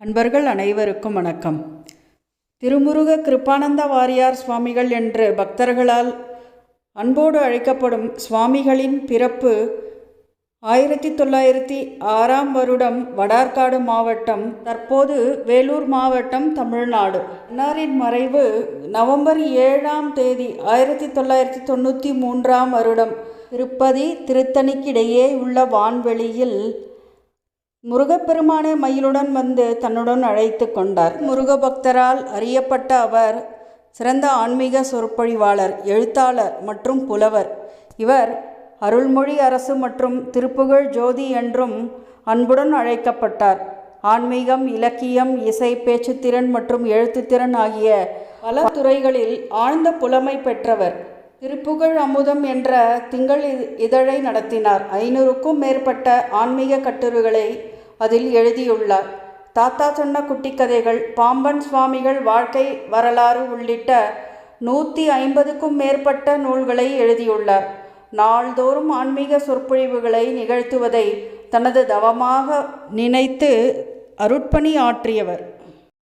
அன்பர்கள் அனைவருக்கும் வணக்கம். திருமுருக கிருப்பானந்த வாரியார் சுவாமிகள் என்று பக்தர்களால் அன்போடு அழைக்கப்படும் சுவாமிகளின் பிறப்பு ஆயிரத்தி தொள்ளாயிரத்தி ஆறாம் வருடம் வடார்காடு மாவட்டம் தற்போது வேலூர் மாவட்டம் தமிழ்நாடு. அன்னாரின் மறைவு நவம்பர் ஏழாம் தேதி ஆயிரத்தி தொள்ளாயிரத்தி தொண்ணூற்றி மூன்றாம் வருடம். திருப்பதி திருத்தணிக்கிடையே உள்ள வான்வெளியில் முருகப்பெருமானை மயிலுடன் வந்து தன்னுடன் அழைத்து கொண்டார். முருக பக்தரால் அறியப்பட்ட அவர் சிறந்த ஆன்மீக சொற்பொழிவாளர் எழுத்தாளர் மற்றும் புலவர். இவர் அருள்மொழி அரசு மற்றும் திருப்புகழ் ஜோதி என்றும் அன்புடன் அழைக்கப்பட்டார். ஆன்மீகம் இலக்கியம் இசை பேச்சுத்திறன் மற்றும் எழுத்துத்திறன் ஆகிய பல துறைகளில் ஆழ்ந்த புலமை பெற்றவர். திருப்புகழ் அமுதம் என்ற திங்கள் இதழை நடத்தினார். ஐநூறுக்கும் மேற்பட்ட ஆன்மீக கட்டுரைகளை அதில் எழுதியுள்ளார். தாத்தா சொன்ன குட்டி கதைகள் பாம்பன் சுவாமிகள் வாழ்க்கை வரலாறு உள்ளிட்ட நூற்றி ஐம்பதுக்கும் மேற்பட்ட நூல்களை எழுதியுள்ளார். நாள்தோறும் ஆன்மீக சொற்பொழிவுகளை நிகழ்த்துவதை தனது தவமாக நினைத்து அருட்பணி ஆற்றியவர்.